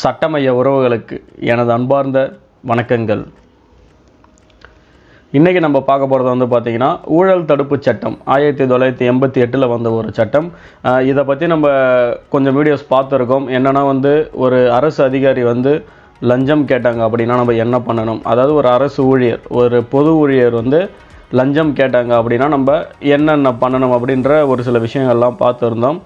சட்டமைய உறவுகளுக்கு எனது அன்பார்ந்த வணக்கங்கள். இன்றைக்கி நம்ம பார்க்க போகிறது வந்து பார்த்திங்கன்னா ஊழல் தடுப்பு சட்டம். ஆயிரத்தி தொள்ளாயிரத்தி எண்பத்தி எட்டில் வந்த ஒரு சட்டம். இதை பற்றி நம்ம கொஞ்சம் வீடியோஸ் பார்த்துருக்கோம். என்னென்னா வந்து ஒரு அரசு அதிகாரி வந்து லஞ்சம் கேட்டாங்க அப்படின்னா நம்ம என்ன பண்ணணும்? அதாவது ஒரு அரசு ஊழியர் ஒரு பொது ஊழியர் வந்து லஞ்சம் கேட்டாங்க அப்படின்னா நம்ம என்னென்ன பண்ணணும் அப்படின்ற ஒரு சில விஷயங்கள்லாம் பார்த்துருந்தோம்.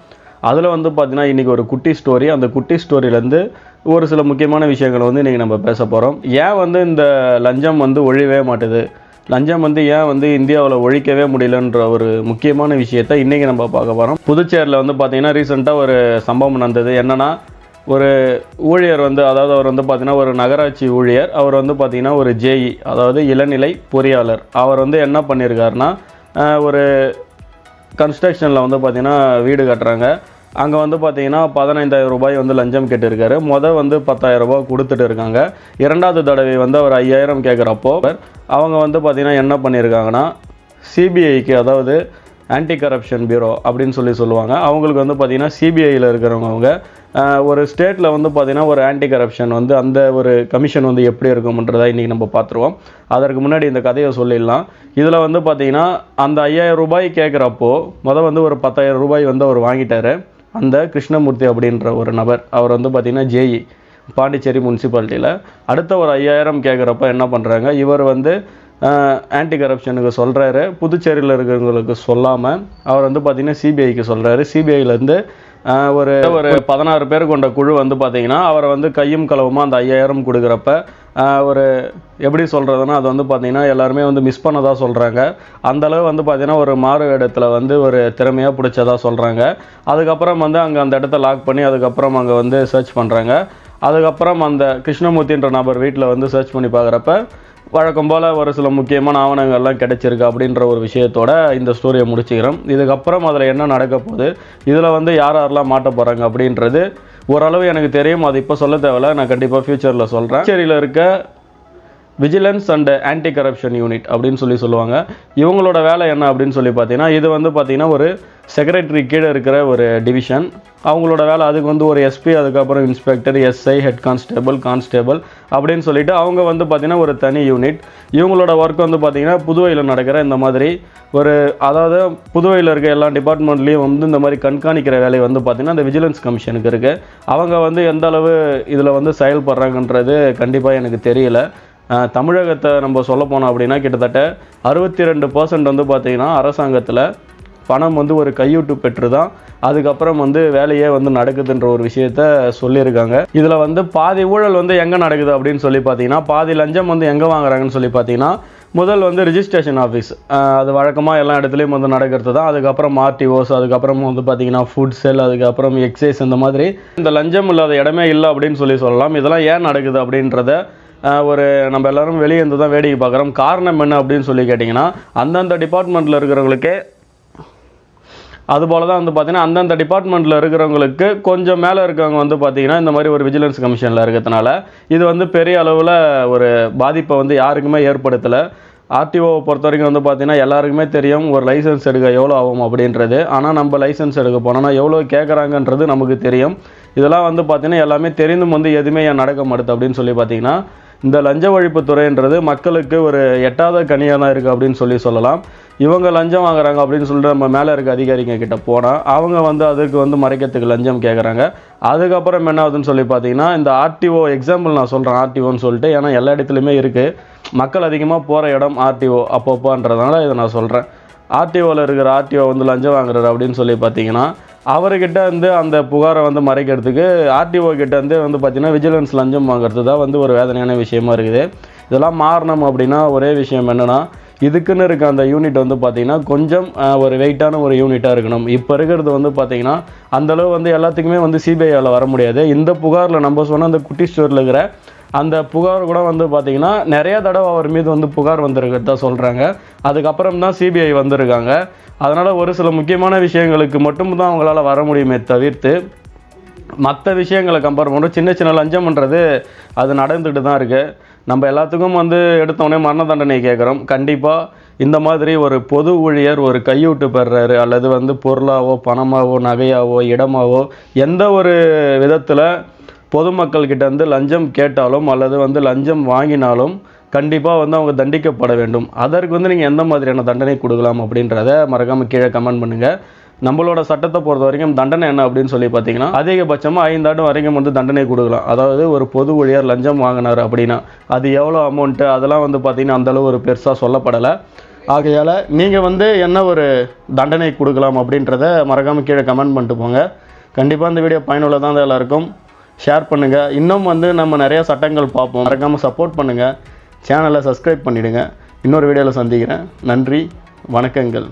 அதில் வந்து பார்த்தீங்கன்னா இன்றைக்கி ஒரு குட்டி ஸ்டோரி அந்த குட்டி ஸ்டோரியிலேருந்து ஒரு சில முக்கியமான விஷயங்களை வந்து இன்றைக்கி நம்ம பேச போகிறோம் ஏன் வந்து இந்த லஞ்சம் வந்து ஒழியவே மாட்டுது? லஞ்சம் வந்து ஏன் வந்து இந்தியாவில் ஒழிக்கவே முடியலன்ற ஒரு முக்கியமான விஷயத்தை இன்றைக்கி நம்ம பார்க்க போகிறோம் புதுச்சேரியில் வந்து பார்த்திங்கன்னா ரீசெண்டாக ஒரு சம்பவம் நடந்தது. என்னென்னா ஒரு ஊழியர் வந்து அதாவது அவர் வந்து பார்த்திங்கன்னா ஒரு நகராட்சி ஊழியர் அவர் வந்து பார்த்திங்கன்னா ஒரு ஜேஇ அதாவது இளநிலை பொறியாளர். அவர் வந்து என்ன பண்ணியிருக்காருனா ஒரு கன்ஸ்ட்ரக்ஷனில் வந்து பார்த்தீங்கன்னா வீடு கட்டுறாங்க. அங்கே வந்து பார்த்தீங்கன்னா பதினைந்தாயிரம் ரூபாய் வந்து லஞ்சம் கேட்டிருக்காரு. மொதல் வந்து பத்தாயிரம் ரூபாய் கொடுத்துட்டு இருக்காங்க. இரண்டாவது தடவை வந்து அவர் ஐயாயிரம் கேட்குறப்போ அவங்க வந்து பார்த்தீங்கன்னா என்ன பண்ணியிருக்காங்கன்னா சிபிஐக்கு அதாவது ஆன்டி கரப்ஷன் பியூரோ அப்படின்னு சொல்லி சொல்லுவாங்க. அவங்களுக்கு வந்து பார்த்திங்கன்னா சிபிஐயில் இருக்கிறவங்க அவங்க ஒரு ஸ்டேட்டில் வந்து பார்த்திங்கன்னா ஒரு ஆன்டி கரப்ஷன் வந்து அந்த ஒரு கமிஷன் வந்து எப்படி இருக்கும்ன்றதை இன்றைக்கி நம்ம பார்த்துருவோம் அதற்கு முன்னாடி இந்த கதையை சொல்லிடலாம். இதில் வந்து பார்த்தீங்கன்னா அந்த ஐயாயிரம் ரூபாய் கேட்குறப்போ மொதல் வந்து ஒரு பத்தாயிரம் ரூபாய் வந்து அவர் வாங்கிட்டார். அந்த கிருஷ்ணமூர்த்தி அப்படின்ற ஒரு நபர் அவர் வந்து பார்த்திங்கன்னா ஜேஇ பாண்டிச்சேரி முனிசிபாலிட்டியில். அடுத்த ஒரு ஐயாயிரம் கேட்குறப்ப என்ன பண்ணுறாங்க இவர் வந்து ஆன்டி கரப்ஷனுக்கு சொல்கிறாரு புதுச்சேரியில் இருக்கிறவங்களுக்கு சொல்லாமல் அவர் வந்து பார்த்திங்கன்னா சிபிஐக்கு சொல்கிறாரு சிபிஐலேருந்து ஒரு ஒரு பதினாறு பேர் கொண்ட குழு வந்து பார்த்தீங்கன்னா அவரை வந்து கையும் களவுமா அந்த ஐயாயிரம் கொடுக்குறப்ப ஒரு எப்படி சொல்கிறதுனா அது வந்து பார்த்திங்கன்னா எல்லாருமே வந்து மிஸ் பண்ணதாக சொல்கிறாங்க அந்தளவு வந்து பார்த்தீங்கன்னா ஒரு மாறு இடத்துல வந்து ஒரு திறமையாக பிடிச்சதாக சொல்கிறாங்க அதுக்கப்புறம் வந்து அங்கே அந்த இடத்த லாக் பண்ணி அதுக்கப்புறம் அங்கே வந்து சர்ச் பண்ணுறாங்க அதுக்கப்புறம் அந்த கிருஷ்ணமூர்த்தின்ற நபர் வீட்டில் வந்து சர்ச் பண்ணி பார்க்குறப்ப வழக்கம் போல் ஒரு சில முக்கியமான ஆவணங்கள்லாம் கிடைச்சிருக்கு அப்படின்ற ஒரு விஷயத்தோட இந்த ஸ்டோரியை முடிச்சுக்கிறோம். இதுக்கப்புறம் அதில் என்ன நடக்க போகுது? இதில் வந்து யார் யாரெல்லாம் மாட்ட போகிறாங்க அப்படின்றது ஓரளவு எனக்கு தெரியும். அது இப்போ சொல்ல தேவையில்ல. நான் கண்டிப்பாக ஃப்யூச்சரில் சொல்கிறேன் புதுச்சேரியில் இருக்க vigilance and anti corruption unit அப்படின்னு சொல்லி சொல்லுவாங்க. இவங்களோட வேலை என்ன அப்படின்னு சொல்லி பார்த்தீங்கன்னா இது வந்து பார்த்தீங்கன்னா ஒரு செக்ரட்டரி கீழே இருக்கிற ஒரு டிவிஷன் அவங்களோட வேலை அதுக்கு வந்து ஒரு எஸ்பி அதுக்கப்புறம் inspector SI head constable constable அப்படின்னு சொல்லிட்டு அவங்க வந்து பார்த்தீங்கன்னா ஒரு தனி யூனிட் இவங்களோட ஒர்க் வந்து பார்த்தீங்கன்னா புதுவையில் நடக்கிற இந்த மாதிரி ஒரு அதாவது புதுவையில் இருக்க எல்லா டிபார்ட்மெண்ட்லேயும் வந்து இந்த மாதிரி கண்காணிக்கிற வேலை வந்து பார்த்தீங்கன்னா அந்த விஜிலன்ஸ் கமிஷனுக்கு இருக்குது அவங்க வந்து எந்த அளவு இதில் வந்து செயல்படுறாங்கன்றது கண்டிப்பாக எனக்கு தெரியல. தமிழகத்தை நம்ம சொல்ல போனோம் அப்படின்னா கிட்டத்தட்ட அறுபத்தி ரெண்டு பர்சன்ட் வந்து பார்த்திங்கன்னா அரசாங்கத்தில் பணம் வந்து ஒரு கையூட்டு பெற்று தான் அதுக்கப்புறம் வந்து வேலையே வந்து நடக்குதுன்ற ஒரு விஷயத்த சொல்லியிருக்காங்க. இதில் வந்து பாதி ஊழல் வந்து எங்கே நடக்குது அப்படின்னு சொல்லி பார்த்தீங்கன்னா பாதி லஞ்சம் வந்து எங்கே வாங்குறாங்கன்னு சொல்லி பார்த்தீங்கன்னா முதல் வந்து ரிஜிஸ்ட்ரேஷன் ஆஃபீஸ் அது வழக்கமாக எல்லா இடத்துலையும் வந்து நடக்கிறது தான் அதுக்கப்புறம் ஆர்டிஓஸ் அதுக்கப்புறம் வந்து பார்த்தீங்கன்னா ஃபுட் செல் அதுக்கப்புறம் எக்ஸைஸ் இந்த மாதிரி இந்த லஞ்சம் இல்லாத இடமே இல்லை அப்படின்னு சொல்லி சொல்லலாம். இதெல்லாம் ஏன் நடக்குது அப்படின்றத ஒரு நம்ம எல்லாரும் வெளியே இருந்து தான் வேடிக்கை பார்க்குறோம். காரணம் என்ன அப்படின்னு சொல்லி கேட்டிங்கன்னா அந்தந்த டிபார்ட்மெண்ட்டில் இருக்கிறவங்களுக்கே அதுபோல் தான் வந்து பார்த்திங்கன்னா அந்தந்த டிபார்ட்மெண்ட்டில் இருக்கிறவங்களுக்கு கொஞ்சம் மேலே இருக்கவங்க வந்து பார்த்திங்கன்னா இந்த மாதிரி ஒரு விஜிலன்ஸ் கமிஷனில் இருக்கிறதுனால இது வந்து பெரிய அளவில் ஒரு பாதிப்பை வந்து யாருக்குமே ஏற்படுத்தலை. ஆர்டிஓவை பொறுத்த வரைக்கும் வந்து பார்த்திங்கன்னா எல்லாருக்குமே தெரியும் ஒரு லைசன்ஸ் எடுக்க எவ்வளோ ஆகும் அப்படின்றது. ஆனால் நம்ம லைசன்ஸ் எடுக்க போனோம்னா எவ்வளோ கேட்குறாங்கன்றது நமக்கு தெரியும். இதெல்லாம் வந்து பார்த்திங்கன்னா எல்லாமே தெரிந்தும் வந்து எதுவுமே ஏன் நடக்க மாட்டுது அப்படின்னு சொல்லி பார்த்தீங்கன்னா இந்த லஞ்ச ஒழிப்புத்துறைன்றது மக்களுக்கு ஒரு எட்டாத கனியாக தான் இருக்குது அப்படின்னு சொல்லி சொல்லலாம். இவங்க லஞ்சம் வாங்குறாங்க அப்படின்னு சொல்லிட்டு நம்ம மேலே இருக்க அதிகாரிங்க கிட்ட போனால் அவங்க வந்து அதுக்கு வந்து மறைக்கிறதுக்கு லஞ்சம் கேட்குறாங்க அதுக்கப்புறம் என்ன ஆகுதுன்னு சொல்லி பார்த்தீங்கன்னா இந்த ஆர்டிஓ எக்ஸாம்பிள் நான் சொல்கிறேன் ஆர்டிஓன்னு சொல்லிட்டு ஏன்னா எல்லா இடத்துலையுமே இருக்குது மக்கள் அதிகமாக போகிற இடம் ஆர்டிஓ அப்பப்போன்றதுனால இதை நான் சொல்கிறேன் ஆர்டிஓவில் இருக்கிற ஆர்டிஓ வந்து லஞ்சம் வாங்குறாரு அப்படின்னு சொல்லி பார்த்தீங்கன்னா அவர்கிட்ட வந்து அந்த புகாரை வந்து மறைக்கிறதுக்கு ஆர்டிஓ கிட்ட வந்து வந்து பார்த்திங்கன்னா விஜிலன்ஸ் லஞ்சம் வாங்குறது தான் வந்து ஒரு வேதனையான விஷயமா இருக்குது. இதெல்லாம் மாறணும் அப்படின்னா ஒரே விஷயம் என்னென்னா இதுக்குன்னு இருக்க அந்த யூனிட் வந்து பார்த்தீங்கன்னா கொஞ்சம் ஒரு வெயிட்டான ஒரு யூனிட்டாக இருக்கணும். இப்போ இருக்கிறது வந்து பார்த்தீங்கன்னா அந்தளவு வந்து எல்லாத்துக்குமே வந்து சிபிஐயால் வர முடியாது. இந்த புகாரில் நம்ம சொன்ன அந்த குட்டி ஸ்டோரில் இருக்கிற அந்த புகார் கூட வந்து பார்த்திங்கன்னா நிறைய தடவை அவர் மீது வந்து புகார் வந்திருக்கிறதா சொல்கிறாங்க அதுக்கப்புறம் தான் சிபிஐ வந்திருக்காங்க. அதனால் ஒரு சில முக்கியமான விஷயங்களுக்கு மட்டும் தான் அவங்களால வர முடியுமே தவிர்த்து மற்ற விஷயங்களை கம்பேர் பண்ணுறோம் சின்ன சின்ன லஞ்சம்ன்றது அது நடந்துட்டு தான் இருக்குது நம்ம எல்லாத்துக்கும் வந்து எடுத்தோடனே மரண தண்டனை கேட்குறோம். கண்டிப்பாக இந்த மாதிரி ஒரு பொது ஊழியர் ஒரு கையூட்டு பெறுறாரு அல்லது வந்து பொருளாவோ பணமாவோ நகையாவோ இடமாவோ எந்த ஒரு விதத்தில் பொதுமக்கள்கிட்ட வந்து லஞ்சம் கேட்டாலும் அல்லது வந்து லஞ்சம் வாங்கினாலும் கண்டிப்பாக வந்து அவங்க தண்டிக்கப்பட வேண்டும். அதற்கு வந்து நீங்கள் எந்த மாதிரியான தண்டனை கொடுக்கலாம் அப்படின்றத மறக்காமல் கீழே கமெண்ட் பண்ணுங்கள் நம்மளோட சட்டத்தை பொறுத்த வரைக்கும் தண்டனை என்ன அப்படின்னு சொல்லி பார்த்தீங்கன்னா அதிகபட்சமாக ஐந்தாண்டு வரைக்கும் வந்து தண்டனை கொடுக்கலாம். அதாவது ஒரு பொது ஊழியர் லஞ்சம் வாங்கினார் அப்படின்னா அது எவ்வளோ அமௌண்ட்டு அதெல்லாம் வந்து பார்த்தீங்கன்னா அந்தளவு ஒரு பெருசாக சொல்லப்படலை. ஆகையால் நீங்கள் வந்து என்ன ஒரு தண்டனை கொடுக்கலாம் அப்படின்றத மறக்காமல் கீழே கமெண்ட் பண்ணிட்டு போங்க. கண்டிப்பாக இந்த வீடியோ பயனுள்ளதாக தான் எல்லாருக்கும். ஷேர் பண்ணுங்கள் இன்னும் வந்து நம்ம நிறைய சட்டங்கள் பார்ப்போம். மறக்காமல் சப்போர்ட் பண்ணுங்கள் சேனலை சப்ஸ்கிரைப் பண்ணிவிடுங்க இன்னொரு வீடியோவில் சந்திக்கிறேன். நன்றி. வணக்கங்கள்.